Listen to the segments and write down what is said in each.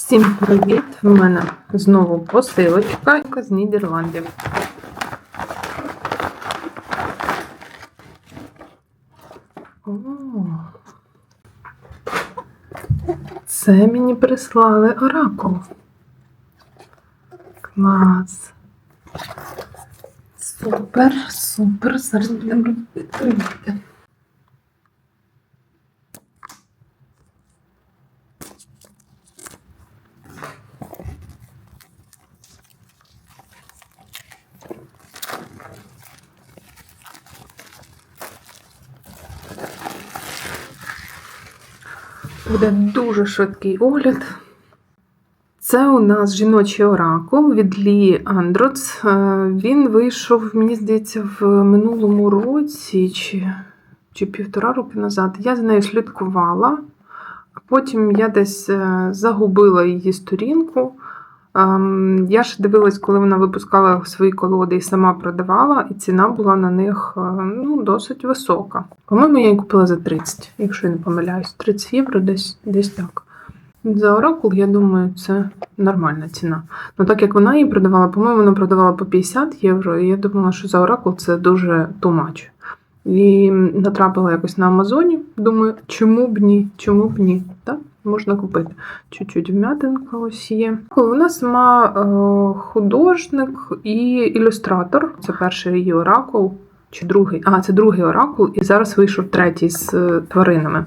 Всім привіт! У мене знову посилочка з Нідерландів. О, це мені прислали оракул. Клас. Супер, супер. Зараз будемо робити. Буде дуже швидкий огляд. Це у нас жіночий оракул від Лі Андроц. Е, Він вийшов, мені здається, в минулому році чи, чи півтора роки назад. Я за нею слідкувала, а потім я десь е, загубила її сторінку. Я ж дивилась, коли вона випускала свої колоди і сама продавала, і ціна була на них е, ну, досить висока. По-моєму, я її купила за 30, якщо я не помиляюсь, 30 євро десь, десь так. За оракул, я думаю, це нормальна ціна. Ну так як вона її продавала, по-моєму, вона продавала по 50 євро, і я думала, що за оракул це дуже much. І натрапила якось на Амазоні. Думаю, чому б ні? Чому б ні? Можна купити. Чуть-чуть вм'ятинка ось є. Вона сама е, художник і ілюстратор. Це перший її оракул. Чи другий? А, це другий оракул, і зараз вийшов третій з е, тваринами.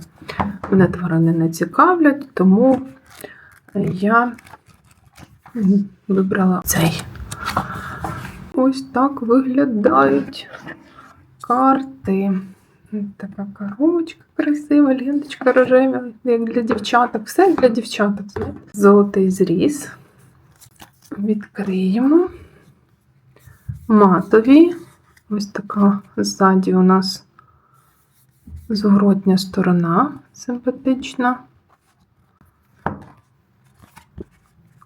Мене тварини не цікавлять, тому я вибрала цей. Ось так виглядають карти. Така коробочка красива, ленточка рожева, як для дівчаток. Все для дівчаток. Золотий зріз. Відкриємо. Матові. Ось така ззаді у нас зворотня сторона симпатична.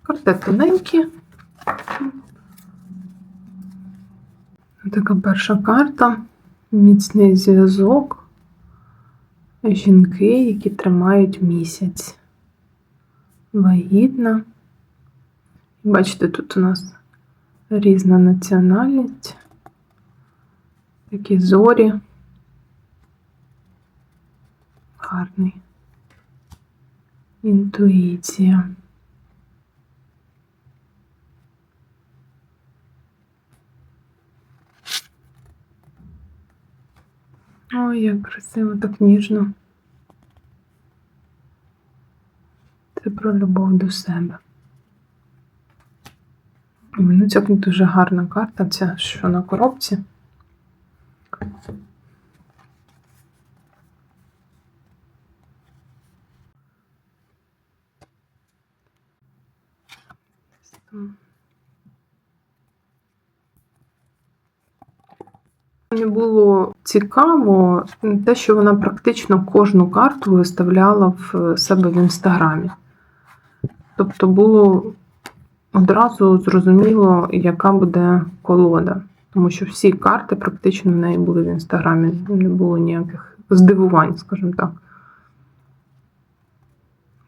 Карти тоненькі. Така перша карта. Міцний зв'язок. Жінки, які тримають місяць. Вагітна. Бачите, тут у нас різна національність. Такі зорі. Гарний. Інтуїція. Ой, як красиво, так ніжно. Це про любов до себе. Ну, це дуже гарна карта, ця що на коробці. Мені було цікаво те, що вона практично кожну карту виставляла в себе в інстаграмі. Тобто було одразу зрозуміло, яка буде колода. Тому що всі карти практично в неї були в інстаграмі. Не було ніяких здивувань, скажімо так.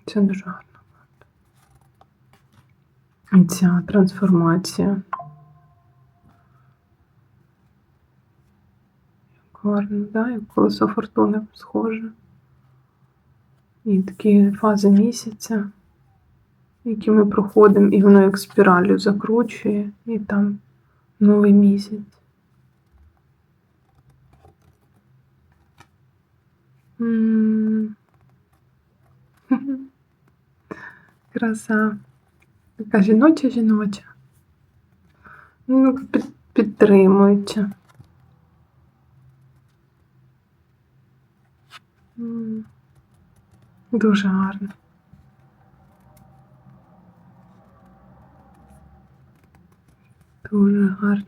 Це дуже гарно. І ця трансформація. Гарно, да? як колесо фортуни схоже. І такі фази місяця, які ми проходимо, і воно як спіралю закручує, і там новий місяць. Краса. Така жіноча жіноча. Ну, під, Дуже гарно. Дуже гарно.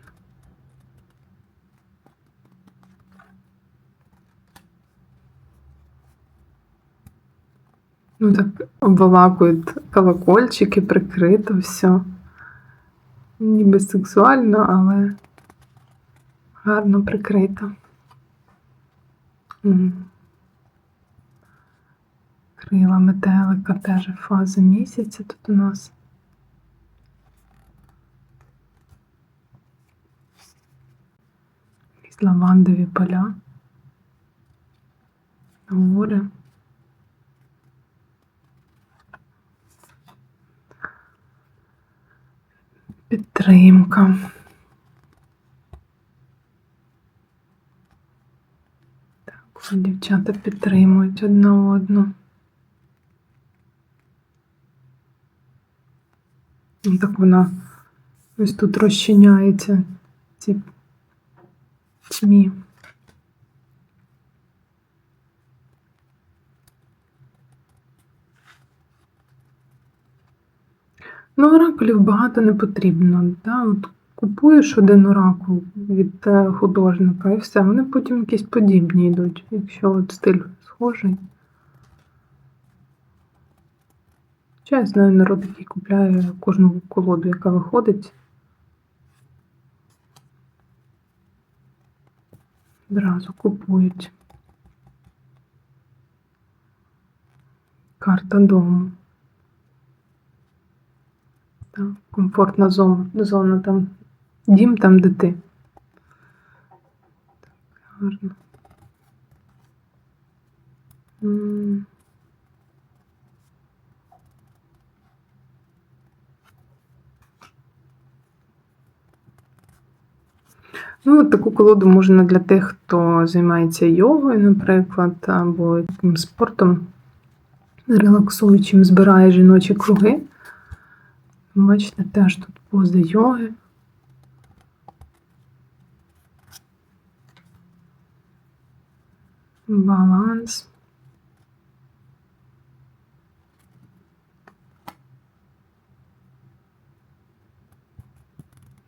Ну так обволакують колокольчики, прикрито все. Ніби сексуально, але гарно прикрито. М. Крила метелика теж фаза місяця тут у нас. Якісь лавандові поля. Горе. Підтримка. Так, дівчата підтримують одна одну. Так вона ось тут розчиняється ці тьмі. Ну, оракулів багато не потрібно. Да? От купуєш один оракул від е, художника і все, вони потім якісь подібні йдуть, якщо от стиль схожий. Хоча я знаю народ, який купляє кожну колоду, яка виходить. Одразу купують. Карта дому. Так, комфортна зона, зона там. Дім там, де ти. Так, гарно. Ну, таку колоду можна для тих, хто займається йогою, наприклад, або спортом релаксуючим, збирає жіночі круги. Бачите, теж тут пози йоги. Баланс.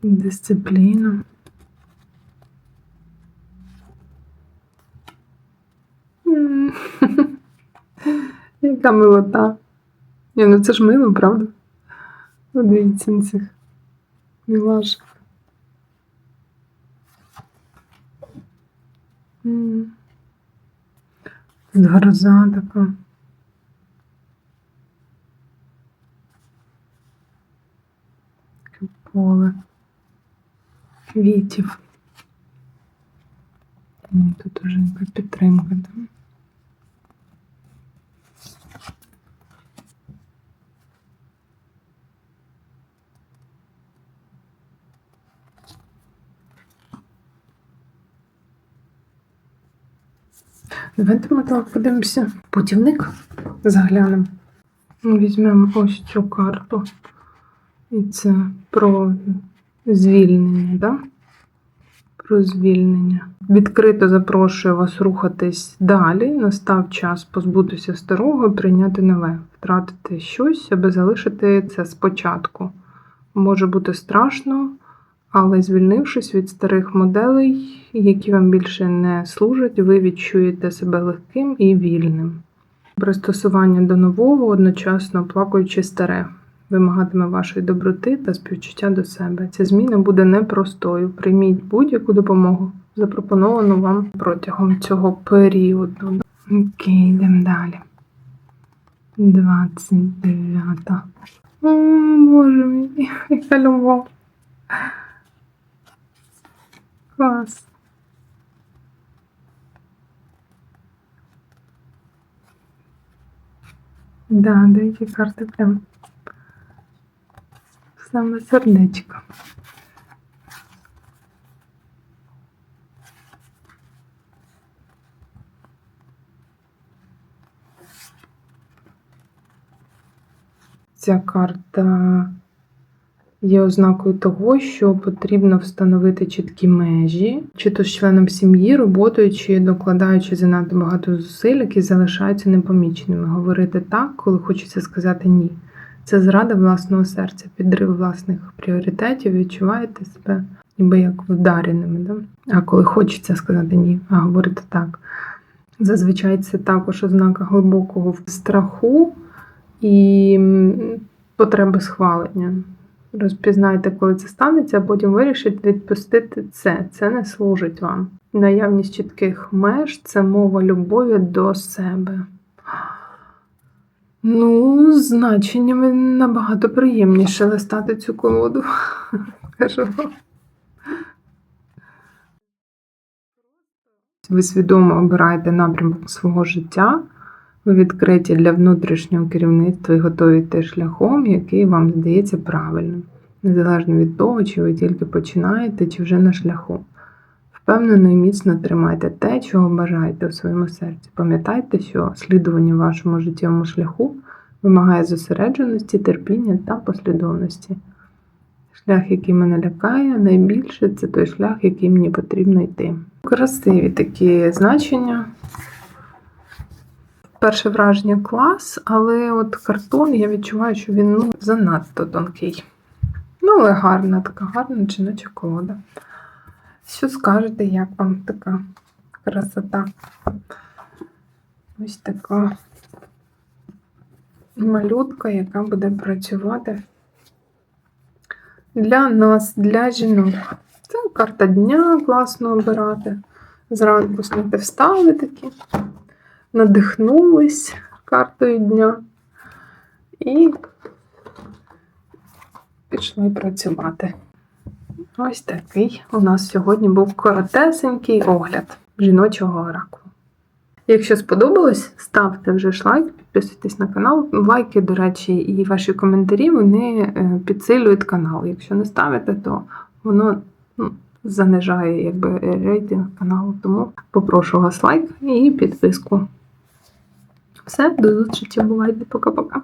Дисципліна. Яка милота. Ні, ну це ж мило, правда? Подивіться на цих мілашок. Гроза така. Таке поле квітів. Тут уже підтримка там. Давайте ми так подивимося. Путівник заглянемо. Візьмемо ось цю карту. І це про звільнення, да? Про звільнення. Відкрито запрошую вас рухатись далі. Настав час позбутися старого і прийняти нове, втратити щось, аби залишити це спочатку. Може бути страшно, але звільнившись від старих моделей, які вам більше не служать, ви відчуєте себе легким і вільним. Пристосування до нового, одночасно оплакуючи старе, вимагатиме вашої доброти та співчуття до себе. Ця зміна буде непростою. Прийміть будь-яку допомогу, запропоновану вам протягом цього періоду. Окей, йдемо далі. 29. О, Боже мій, яка любов. Клас. Да, деякі карти прям саме сердечко. Ця карта є ознакою того, що потрібно встановити чіткі межі, чи то з членом сім'ї, роботою, чи докладаючи занадто багато зусиль, які залишаються непоміченими. Говорити так, коли хочеться сказати ні. Це зрада власного серця, підрив власних пріоритетів, відчуваєте себе ніби як вдареними. Да? А коли хочеться сказати ні, а говорити так. Зазвичай це також ознака глибокого страху і потреби схвалення. Розпізнайте, коли це станеться, а потім вирішите відпустити це. Це не служить вам. Наявність чітких меж це мова любові до себе. Ну, значеннями набагато приємніше листати цю колоду. Кажу. Ви свідомо обираєте напрямок свого життя. Ви відкриті для внутрішнього керівництва і готові йти шляхом, який вам здається правильним, незалежно від того, чи ви тільки починаєте, чи вже на шляху. Впевнено і міцно тримайте те, чого бажаєте у своєму серці. Пам'ятайте, що слідування вашому життєвому шляху вимагає зосередженості, терпіння та послідовності. Шлях, який мене лякає, найбільше це той шлях, який мені потрібно йти. Красиві такі значення. Перше враження клас, але от картон я відчуваю, що він ну, занадто тонкий. Ну, але гарна, така гарна жіноча колода. Що скажете, як вам така красота? Ось така малютка, яка буде працювати для нас, для жінок. Це карта дня, класно обирати. Зранку знаєте, встали такі, надихнулись картою дня і пішли працювати. Ось такий у нас сьогодні був коротесенький огляд жіночого оракулу. Якщо сподобалось, ставте вже ж лайк, підписуйтесь на канал. Лайки, до речі, і ваші коментарі вони е, підсилюють канал. Якщо не ставите, то воно ну, занижає якби, рейтинг каналу. Тому попрошу вас лайк і підписку. Все, до зустрічі, бувайте, пока-пока.